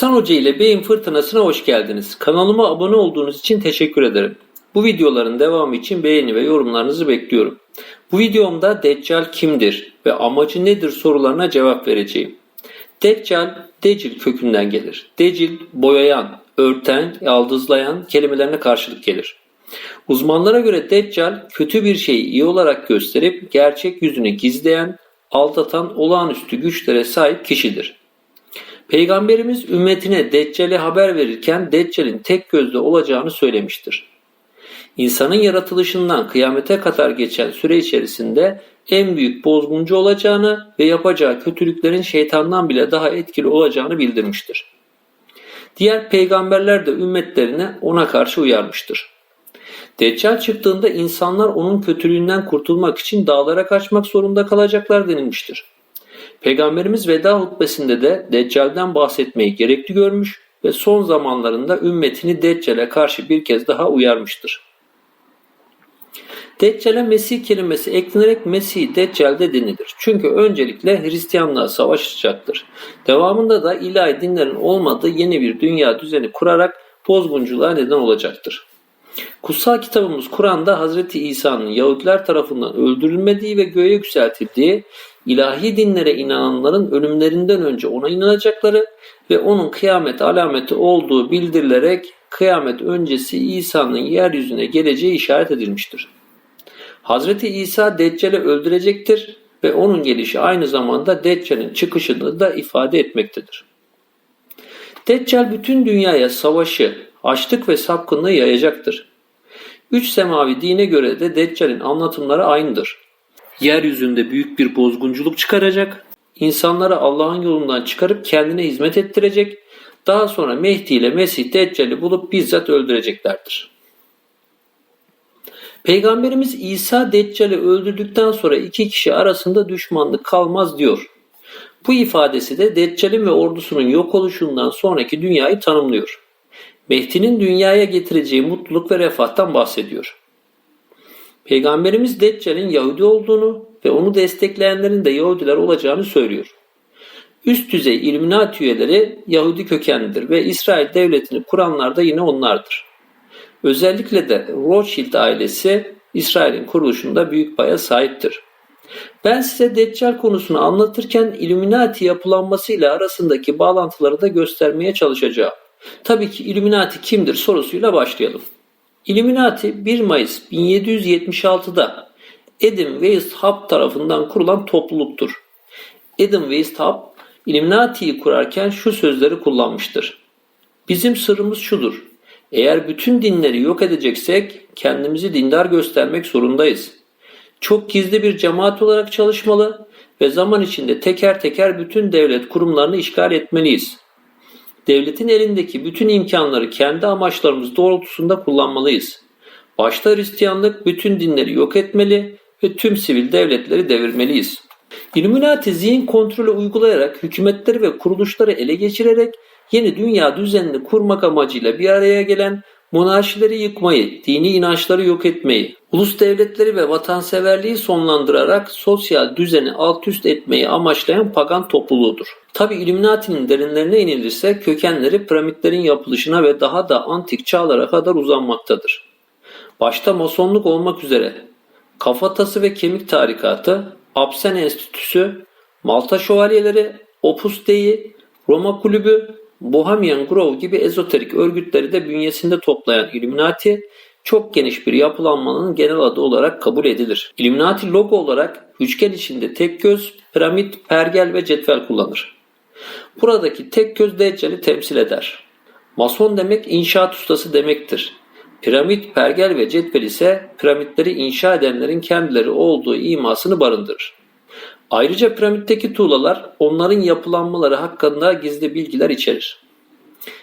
Hasan Hoca ile Beyin Fırtınası'na hoş geldiniz. Kanalıma abone olduğunuz için teşekkür ederim. Bu videoların devamı için beğeni ve yorumlarınızı bekliyorum. Bu videomda Deccal kimdir ve amacı nedir sorularına cevap vereceğim. Deccal, Decil kökünden gelir. Decil, boyayan, örten, yaldızlayan kelimelerine karşılık gelir. Uzmanlara göre Deccal, kötü bir şeyi iyi olarak gösterip gerçek yüzünü gizleyen, aldatan olağanüstü güçlere sahip kişidir. Peygamberimiz ümmetine Deccal'e haber verirken Deccal'in tek gözlü olacağını söylemiştir. İnsanın yaratılışından kıyamete kadar geçen süre içerisinde en büyük bozguncu olacağını ve yapacağı kötülüklerin şeytandan bile daha etkili olacağını bildirmiştir. Diğer peygamberler de ümmetlerine ona karşı uyarmıştır. Deccal çıktığında insanlar onun kötülüğünden kurtulmak için dağlara kaçmak zorunda kalacaklar denilmiştir. Peygamberimiz veda hutbesinde de Deccal'den bahsetmeyi gerekli görmüş ve son zamanlarında ümmetini Deccal'e karşı bir kez daha uyarmıştır. Deccal'e Mesih kelimesi eklenerek Mesih Deccal'de denilir. Çünkü öncelikle Hristiyanlığa savaşacaktır. Devamında da ilahi dinlerin olmadığı yeni bir dünya düzeni kurarak bozgunculuğa neden olacaktır. Kutsal kitabımız Kur'an'da Hz. İsa'nın Yahudiler tarafından öldürülmediği ve göğe yükseltildiği, ilahi dinlere inananların ölümlerinden önce ona inanacakları ve onun kıyamet alameti olduğu bildirilerek kıyamet öncesi İsa'nın yeryüzüne geleceği işaret edilmiştir. Hazreti İsa Deccal'i öldürecektir ve onun gelişi aynı zamanda Deccal'in çıkışını da ifade etmektedir. Deccal bütün dünyaya savaşı, açlık ve sapkınlığı yayacaktır. Üç semavi dine göre de Deccal'in anlatımları aynıdır. Yeryüzünde büyük bir bozgunculuk çıkaracak, insanları Allah'ın yolundan çıkarıp kendine hizmet ettirecek, daha sonra Mehdi ile Mesih Deccal'i bulup bizzat öldüreceklerdir. Peygamberimiz İsa Deccal'i öldürdükten sonra iki kişi arasında düşmanlık kalmaz diyor. Bu ifadesi de Deccal'in ve ordusunun yok oluşundan sonraki dünyayı tanımlıyor. Mehdi'nin dünyaya getireceği mutluluk ve refahtan bahsediyor. Peygamberimiz Deccal'in Yahudi olduğunu ve onu destekleyenlerin de Yahudiler olacağını söylüyor. Üst düzey İlluminati üyeleri Yahudi kökenlidir ve İsrail devletini kuranlar da yine onlardır. Özellikle de Rothschild ailesi İsrail'in kuruluşunda büyük paya sahiptir. Ben size Deccal konusunu anlatırken Illuminati yapılanmasıyla arasındaki bağlantıları da göstermeye çalışacağım. Tabii ki Illuminati kimdir sorusuyla başlayalım. Illuminati 1 Mayıs 1776'da Adam Weishaupt tarafından kurulan topluluktur. Adam Weishaupt Illuminati'yi kurarken şu sözleri kullanmıştır. Bizim sırrımız şudur. Eğer bütün dinleri yok edeceksek kendimizi dindar göstermek zorundayız. Çok gizli bir cemaat olarak çalışmalı ve zaman içinde teker teker bütün devlet kurumlarını işgal etmeliyiz. Devletin elindeki bütün imkanları kendi amaçlarımız doğrultusunda kullanmalıyız. Başta Hristiyanlık bütün dinleri yok etmeli ve tüm sivil devletleri devirmeliyiz. Illuminati zihin kontrolü uygulayarak hükümetleri ve kuruluşları ele geçirerek yeni dünya düzenini kurmak amacıyla bir araya gelen monarşileri yıkmayı, dini inançları yok etmeyi, ulus devletleri ve vatanseverliği sonlandırarak sosyal düzeni alt üst etmeyi amaçlayan pagan topluluğudur. Tabi Illuminati'nin derinlerine inilirse kökenleri piramitlerin yapılışına ve daha da antik çağlara kadar uzanmaktadır. Başta masonluk olmak üzere Kafatası ve Kemik Tarikatı, Absen Enstitüsü, Malta Şövalyeleri, Opus Dei, Roma Kulübü, Bohemian Grove gibi ezoterik örgütleri de bünyesinde toplayan Illuminati, çok geniş bir yapılanmanın genel adı olarak kabul edilir. Illuminati logo olarak üçgen içinde tek göz, piramit, pergel ve cetvel kullanır. Buradaki tek göz Deccal'i temsil eder. Mason demek inşaat ustası demektir. Piramit, pergel ve cetvel ise piramitleri inşa edenlerin kendileri olduğu imasını barındırır. Ayrıca piramitteki tuğlalar onların yapılanmaları hakkında gizli bilgiler içerir.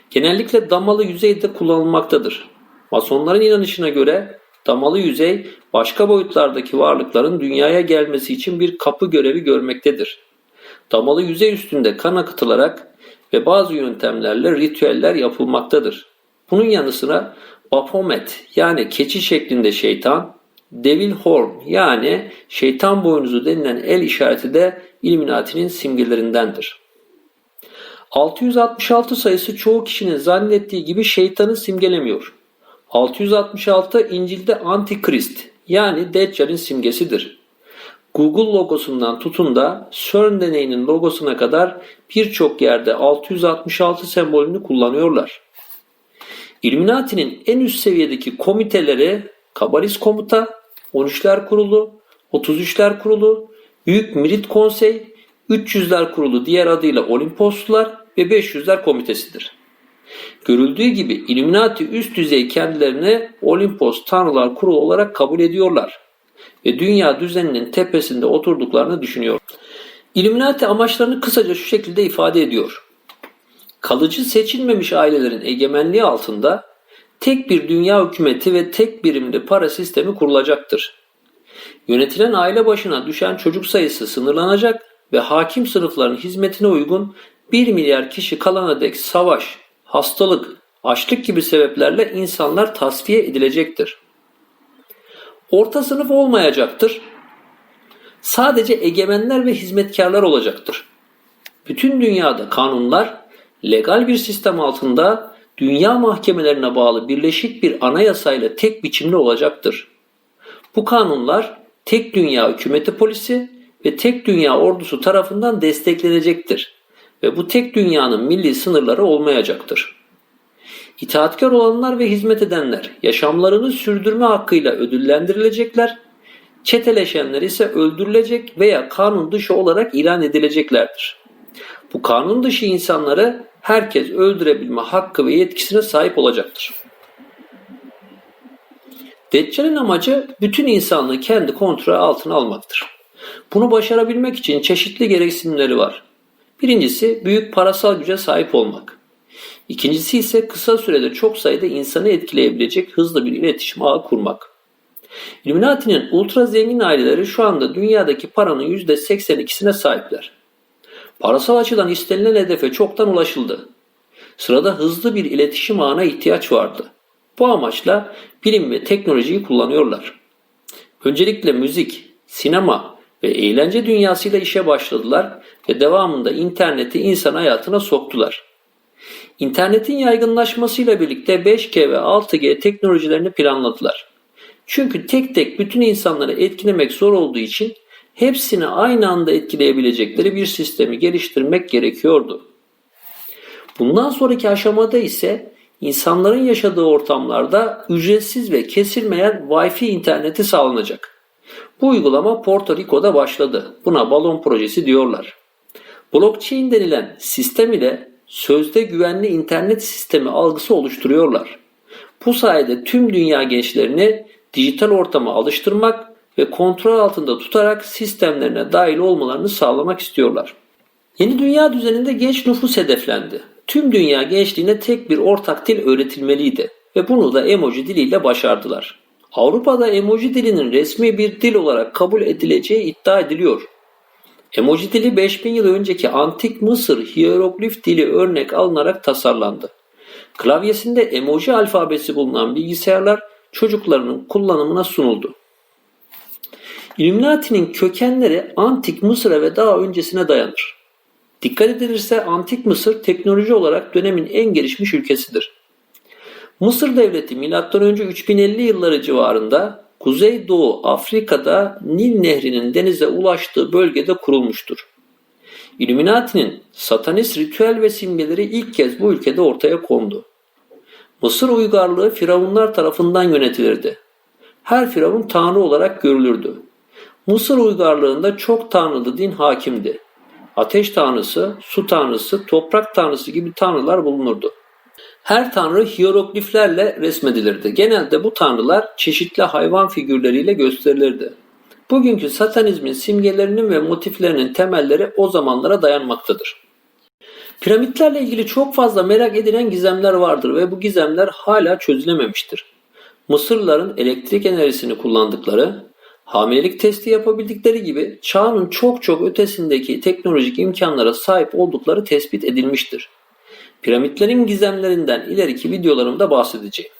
Genellikle damalı yüzeyde kullanılmaktadır. Masonların inanışına göre damalı yüzey başka boyutlardaki varlıkların dünyaya gelmesi için bir kapı görevi görmektedir. Damalı yüzey üstünde kan akıtılarak ve bazı yöntemlerle ritüeller yapılmaktadır. Bunun yanı sıra Baphomet yani keçi şeklinde şeytan, Devil Horn yani şeytan boynuzu denilen el işareti de Illuminati'nin simgelerindendir. 666 sayısı çoğu kişinin zannettiği gibi şeytanı simgelemiyor. 666 İncil'de Antikrist yani Deccal'in simgesidir. Google logosundan tutun da CERN deneyinin logosuna kadar birçok yerde 666 sembolünü kullanıyorlar. Illuminati'nin en üst seviyedeki komiteleri Kabalist Komuta, 13'ler Kurulu, 33'ler Kurulu, Büyük Mirit Konsey, 300'ler Kurulu diğer adıyla Olimposlular ve 500'ler Komitesidir. Görüldüğü gibi Illuminati üst düzey kendilerini Olimpos Tanrılar Kurulu olarak kabul ediyorlar ve dünya düzeninin tepesinde oturduklarını düşünüyor. Illuminati amaçlarını kısaca şu şekilde ifade ediyor. Kalıcı seçilmemiş ailelerin egemenliği altında tek bir dünya hükümeti ve tek birimli para sistemi kurulacaktır. Yönetilen aile başına düşen çocuk sayısı sınırlanacak ve hakim sınıfların hizmetine uygun 1 milyar kişi kalana dek savaş, hastalık, açlık gibi sebeplerle insanlar tasfiye edilecektir. Orta sınıf olmayacaktır. Sadece egemenler ve hizmetkarlar olacaktır. Bütün dünyada kanunlar legal bir sistem altında dünya mahkemelerine bağlı birleşik bir anayasayla tek biçimli olacaktır. Bu kanunlar tek dünya hükümeti polisi ve tek dünya ordusu tarafından desteklenecektir ve bu tek dünyanın milli sınırları olmayacaktır. İtaatkar olanlar ve hizmet edenler yaşamlarını sürdürme hakkıyla ödüllendirilecekler, çeteleşenler ise öldürülecek veya kanun dışı olarak ilan edileceklerdir. Bu kanun dışı insanları herkes öldürebilme hakkı ve yetkisine sahip olacaktır. Deccal'in amacı bütün insanlığı kendi kontrol altına almaktır. Bunu başarabilmek için çeşitli gereksinimleri var. Birincisi büyük parasal güce sahip olmak. İkincisi ise kısa sürede çok sayıda insanı etkileyebilecek hızlı bir iletişim ağı kurmak. Illuminati'nin ultra zengin aileleri şu anda dünyadaki paranın %82'sine sahipler. Parasal açıdan istenilen hedefe çoktan ulaşıldı. Sırada hızlı bir iletişim ağına ihtiyaç vardı. Bu amaçla bilim ve teknolojiyi kullanıyorlar. Öncelikle müzik, sinema ve eğlence dünyasıyla işe başladılar ve devamında interneti insan hayatına soktular. İnternetin yaygınlaşmasıyla birlikte 5G ve 6G teknolojilerini planladılar. Çünkü tek tek bütün insanları etkilemek zor olduğu için hepsini aynı anda etkileyebilecekleri bir sistemi geliştirmek gerekiyordu. Bundan sonraki aşamada ise insanların yaşadığı ortamlarda ücretsiz ve kesilmeyen Wi-Fi interneti sağlanacak. Bu uygulama Porto Rico'da başladı. Buna balon projesi diyorlar. Blockchain denilen sistem ile sözde güvenli internet sistemi algısı oluşturuyorlar. Bu sayede tüm dünya gençlerini dijital ortama alıştırmak ve kontrol altında tutarak sistemlerine dahil olmalarını sağlamak istiyorlar. Yeni dünya düzeninde genç nüfus hedeflendi. Tüm dünya gençliğine tek bir ortak dil öğretilmeliydi ve bunu da emoji diliyle başardılar. Avrupa'da emoji dilinin resmi bir dil olarak kabul edileceği iddia ediliyor. Emoji dili 5000 yıl önceki antik Mısır hieroglif dili örnek alınarak tasarlandı. Klavyesinde emoji alfabesi bulunan bilgisayarlar çocuklarının kullanımına sunuldu. Illuminati'nin kökenleri antik Mısır'a ve daha öncesine dayanır. Dikkat edilirse antik Mısır teknoloji olarak dönemin en gelişmiş ülkesidir. Mısır devleti M.Ö. 3050 yılları civarında Kuzeydoğu Afrika'da Nil Nehri'nin denize ulaştığı bölgede kurulmuştur. Illuminati'nin satanist ritüel ve simgeleri ilk kez bu ülkede ortaya kondu. Mısır uygarlığı firavunlar tarafından yönetilirdi. Her firavun tanrı olarak görülürdü. Mısır uygarlığında çok tanrılı din hakimdi. Ateş tanrısı, su tanrısı, toprak tanrısı gibi tanrılar bulunurdu. Her tanrı hierogliflerle resmedilirdi. Genelde bu tanrılar çeşitli hayvan figürleriyle gösterilirdi. Bugünkü satanizmin simgelerinin ve motiflerinin temelleri o zamanlara dayanmaktadır. Piramitlerle ilgili çok fazla merak edilen gizemler vardır ve bu gizemler hala çözülememiştir. Mısırlıların elektrik enerjisini kullandıkları, hamilelik testi yapabildikleri gibi çağının çok çok ötesindeki teknolojik imkanlara sahip oldukları tespit edilmiştir. Piramitlerin gizemlerinden ileriki videolarımda bahsedeceğim.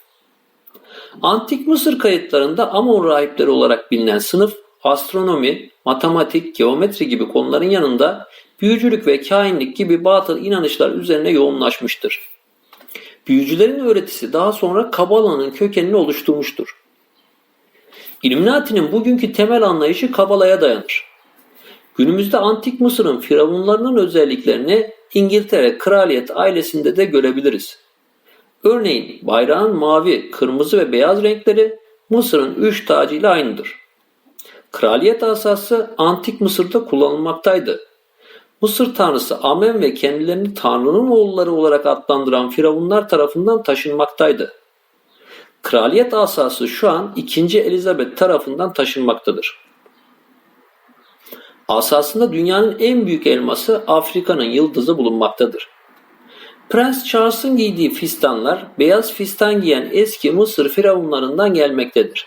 Antik Mısır kayıtlarında Amon rahipleri olarak bilinen sınıf astronomi, matematik, geometri gibi konuların yanında büyücülük ve kainlik gibi batıl inanışlar üzerine yoğunlaşmıştır. Büyücülerin öğretisi daha sonra Kabala'nın kökenini oluşturmuştur. İlluminati'nin bugünkü temel anlayışı Kabala'ya dayanır. Günümüzde Antik Mısır'ın firavunlarının özelliklerini İngiltere kraliyet ailesinde de görebiliriz. Örneğin bayrağın mavi, kırmızı ve beyaz renkleri Mısır'ın üç tacıyla aynıdır. Kraliyet asası Antik Mısır'da kullanılmaktaydı. Mısır tanrısı Amen ve kendilerini tanrının oğulları olarak adlandıran firavunlar tarafından taşınmaktaydı. Kraliyet asası şu an 2. Elizabeth tarafından taşınmaktadır. Asasında dünyanın en büyük elması Afrika'nın yıldızı bulunmaktadır. Prens Charles'ın giydiği fistanlar beyaz fistan giyen eski Mısır firavunlarından gelmektedir.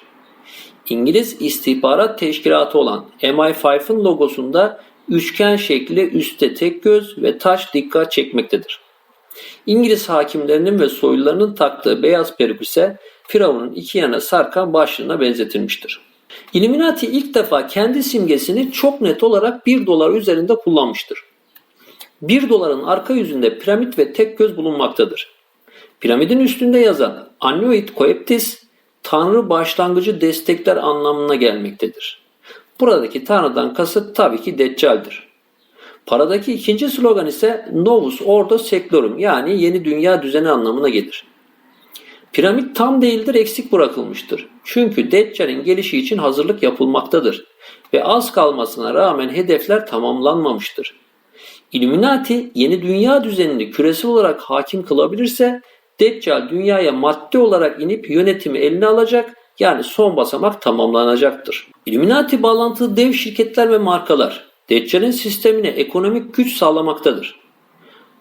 İngiliz istihbarat teşkilatı olan MI5'ın logosunda üçgen şekli üstte tek göz ve taş dikkat çekmektedir. İngiliz hakimlerinin ve soylularının taktığı beyaz peruk ise Firavun'un iki yana sarkan başlığına benzetilmiştir. Illuminati ilk defa kendi simgesini çok net olarak 1 dolar üzerinde kullanmıştır. 1 doların arka yüzünde piramit ve tek göz bulunmaktadır. Piramidin üstünde yazan Annuit Coeptis, Tanrı başlangıcı destekler anlamına gelmektedir. Buradaki Tanrı'dan kasıt tabii ki Deccal'dir. Paradaki ikinci slogan ise Novus Ordo Seclorum yani yeni dünya düzeni anlamına gelir. Piramit tam değildir eksik bırakılmıştır. Çünkü Deccal'in gelişi için hazırlık yapılmaktadır ve az kalmasına rağmen hedefler tamamlanmamıştır. Illuminati yeni dünya düzenini küresel olarak hakim kılabilirse Deccal dünyaya madde olarak inip yönetimi eline alacak yani son basamak tamamlanacaktır. Illuminati bağlantılı dev şirketler ve markalar Deccal'in sistemine ekonomik güç sağlamaktadır.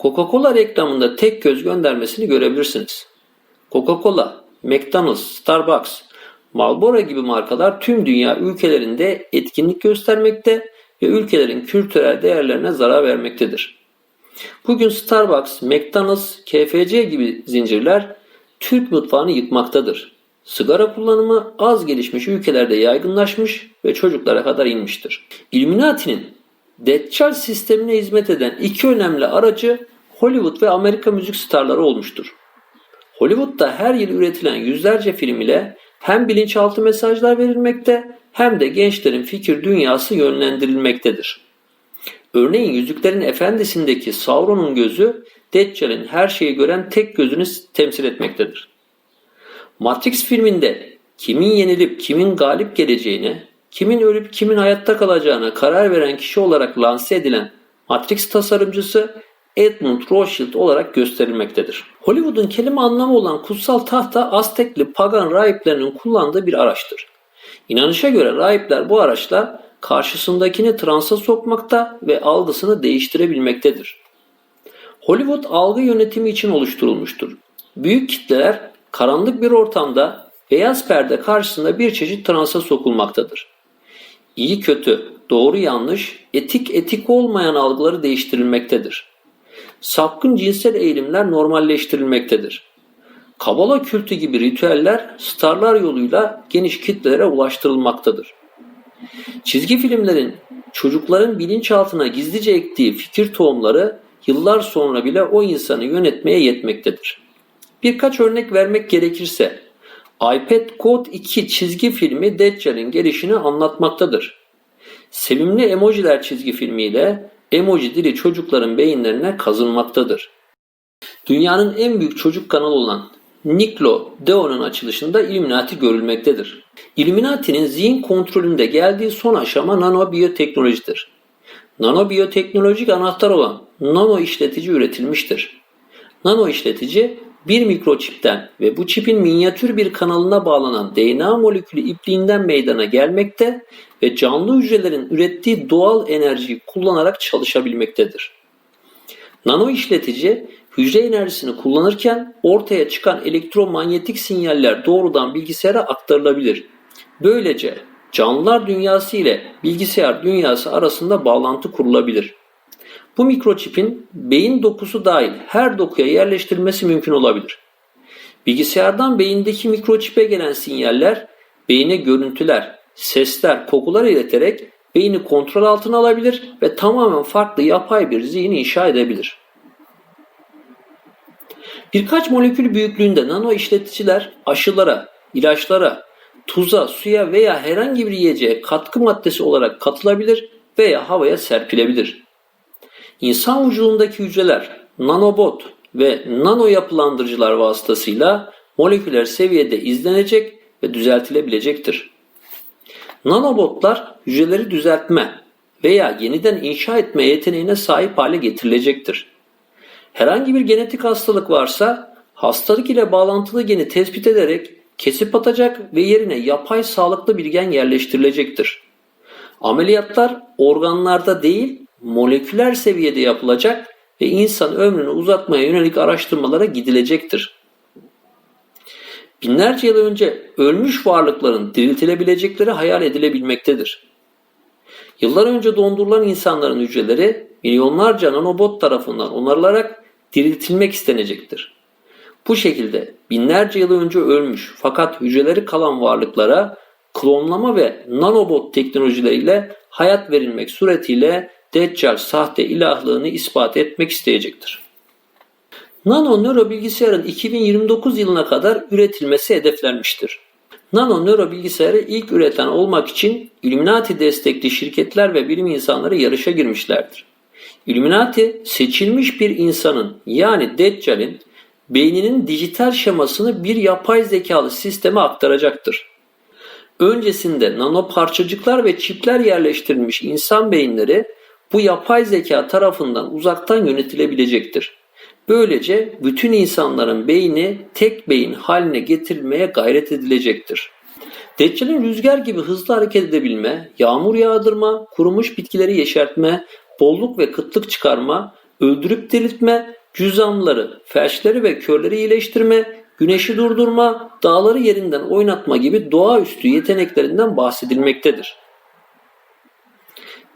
Coca-Cola reklamında tek göz göndermesini görebilirsiniz. Coca-Cola, McDonald's, Starbucks, Marlboro gibi markalar tüm dünya ülkelerinde etkinlik göstermekte ve ülkelerin kültürel değerlerine zarar vermektedir. Bugün Starbucks, McDonald's, KFC gibi zincirler Türk mutfağını yıkmaktadır. Sigara kullanımı az gelişmiş ülkelerde yaygınlaşmış ve çocuklara kadar inmiştir. Illuminati'nin Deccal sistemine hizmet eden iki önemli aracı Hollywood ve Amerika müzik starları olmuştur. Hollywood'da her yıl üretilen yüzlerce film ile hem bilinçaltı mesajlar verilmekte hem de gençlerin fikir dünyası yönlendirilmektedir. Örneğin Yüzüklerin Efendisi'ndeki Sauron'un gözü Deccal'in her şeyi gören tek gözünü temsil etmektedir. Matrix filminde kimin yenilip kimin galip geleceğini, kimin ölüp kimin hayatta kalacağına karar veren kişi olarak lanse edilen Matrix tasarımcısı Edmund Rothschild olarak gösterilmektedir. Hollywood'un kelime anlamı olan kutsal tahta Aztekli pagan rahiplerinin kullandığı bir araçtır. İnanışa göre rahipler bu araçla karşısındakini transa sokmakta ve algısını değiştirebilmektedir. Hollywood algı yönetimi için oluşturulmuştur. Büyük kitleler karanlık bir ortamda beyaz perde karşısında bir çeşit transa sokulmaktadır. İyi kötü, doğru yanlış, etik etik olmayan algıları değiştirilmektedir. Sapkın cinsel eğilimler normalleştirilmektedir. Kabala kültü gibi ritüeller starlar yoluyla geniş kitlelere ulaştırılmaktadır. Çizgi filmlerin çocukların bilinçaltına gizlice ektiği fikir tohumları yıllar sonra bile o insanı yönetmeye yetmektedir. Birkaç örnek vermek gerekirse iPad Code 2 çizgi filmi Deccal'in gelişini anlatmaktadır. Sevimli Emojiler çizgi filmiyle emoji dili çocukların beyinlerine kazınmaktadır. Dünyanın en büyük çocuk kanalı olan Nickelodeon'un açılışında Illuminati görülmektedir. Illuminati'nin zihin kontrolünde geldiği son aşama nanobiyoteknolojidir. Nanobiyoteknolojik anahtar olan nano işletici üretilmiştir. Nano işletici bir mikroçipten ve bu çipin minyatür bir kanalına bağlanan DNA molekülü ipliğinden meydana gelmekte ve canlı hücrelerin ürettiği doğal enerjiyi kullanarak çalışabilmektedir. Nano işletici hücre enerjisini kullanırken ortaya çıkan elektromanyetik sinyaller doğrudan bilgisayara aktarılabilir. Böylece canlılar dünyası ile bilgisayar dünyası arasında bağlantı kurulabilir. Bu mikroçipin beyin dokusu dahil her dokuya yerleştirilmesi mümkün olabilir. Bilgisayardan beyindeki mikroçipe gelen sinyaller beyine görüntüler, sesler, kokular ileterek beyni kontrol altına alabilir ve tamamen farklı yapay bir zihin inşa edebilir. Birkaç molekül büyüklüğünde nano işleticiler aşılara, ilaçlara, tuza, suya veya herhangi bir yiyeceğe katkı maddesi olarak katılabilir veya havaya serpilebilir. İnsan vücudundaki hücreler nanobot ve nano yapılandırıcılar vasıtasıyla moleküler seviyede izlenecek ve düzeltilebilecektir. Nanobotlar hücreleri düzeltme veya yeniden inşa etme yeteneğine sahip hale getirilecektir. Herhangi bir genetik hastalık varsa hastalık ile bağlantılı geni tespit ederek kesip atacak ve yerine yapay sağlıklı bir gen yerleştirilecektir. Ameliyatlar organlarda değil moleküler seviyede yapılacak ve insan ömrünü uzatmaya yönelik araştırmalara gidilecektir. Binlerce yıl önce ölmüş varlıkların diriltilebilecekleri hayal edilebilmektedir. Yıllar önce dondurulan insanların hücreleri milyonlarca nanobot tarafından onarılarak diriltilmek istenecektir. Bu şekilde binlerce yıl önce ölmüş fakat hücreleri kalan varlıklara klonlama ve nanobot teknolojileriyle hayat verilmek suretiyle Deccal sahte ilahlığını ispat etmek isteyecektir. Nano nöro bilgisayarın 2029 yılına kadar üretilmesi hedeflenmiştir. Nano nöro bilgisayarı ilk üreten olmak için Illuminati destekli şirketler ve bilim insanları yarışa girmişlerdir. Illuminati seçilmiş bir insanın yani Deccal'in beyninin dijital şemasını bir yapay zekalı sisteme aktaracaktır. Öncesinde nano parçacıklar ve çipler yerleştirilmiş insan beyinleri bu yapay zeka tarafından uzaktan yönetilebilecektir. Böylece bütün insanların beyni tek beyin haline getirilmeye gayret edilecektir. Deccal'in rüzgar gibi hızlı hareket edebilme, yağmur yağdırma, kurumuş bitkileri yeşertme, bolluk ve kıtlık çıkarma, öldürüp diriltme, cüzamları, felçleri ve körleri iyileştirme, güneşi durdurma, dağları yerinden oynatma gibi doğaüstü yeteneklerinden bahsedilmektedir.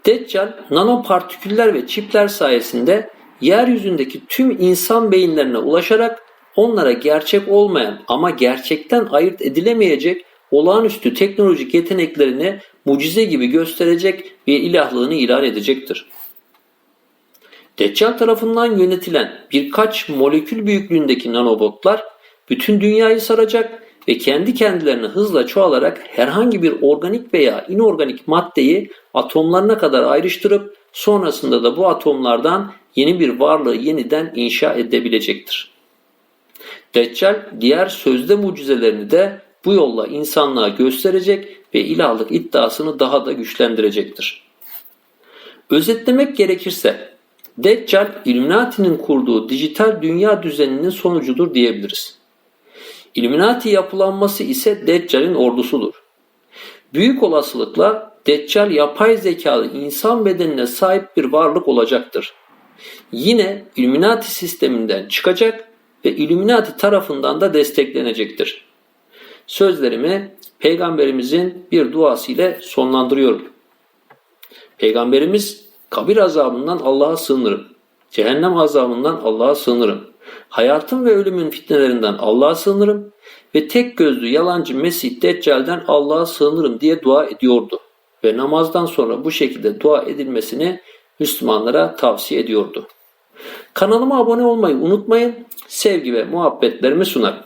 Deccal nanopartiküller ve çipler sayesinde yeryüzündeki tüm insan beyinlerine ulaşarak onlara gerçek olmayan ama gerçekten ayırt edilemeyecek olağanüstü teknolojik yeteneklerini mucize gibi gösterecek ve ilahlığını ilan edecektir. Deccal tarafından yönetilen birkaç molekül büyüklüğündeki nanobotlar bütün dünyayı saracak ve kendi kendilerine hızla çoğalarak herhangi bir organik veya inorganik maddeyi atomlarına kadar ayrıştırıp sonrasında da bu atomlardan yeni bir varlığı yeniden inşa edebilecektir. Deccal diğer sözde mucizelerini de bu yolla insanlığa gösterecek ve ilahlık iddiasını daha da güçlendirecektir. Özetlemek gerekirse Deccal Illuminati'nin kurduğu dijital dünya düzeninin sonucudur diyebiliriz. Illuminati yapılanması ise Deccal'in ordusudur. Büyük olasılıkla Deccal yapay zekalı insan bedenine sahip bir varlık olacaktır. Yine Illuminati sisteminden çıkacak ve Illuminati tarafından da desteklenecektir. Sözlerimi Peygamberimizin bir duası ile sonlandırıyorum. Peygamberimiz kabir azabından Allah'a sığınırım. Cehennem azabından Allah'a sığınırım. Hayatın ve ölümün fitnelerinden Allah'a sığınırım ve tek gözlü yalancı Mesih Deccal'den Allah'a sığınırım diye dua ediyordu. Ve namazdan sonra bu şekilde dua edilmesini Müslümanlara tavsiye ediyordu. Kanalıma abone olmayı unutmayın. Sevgi ve muhabbetlerimi sunarım.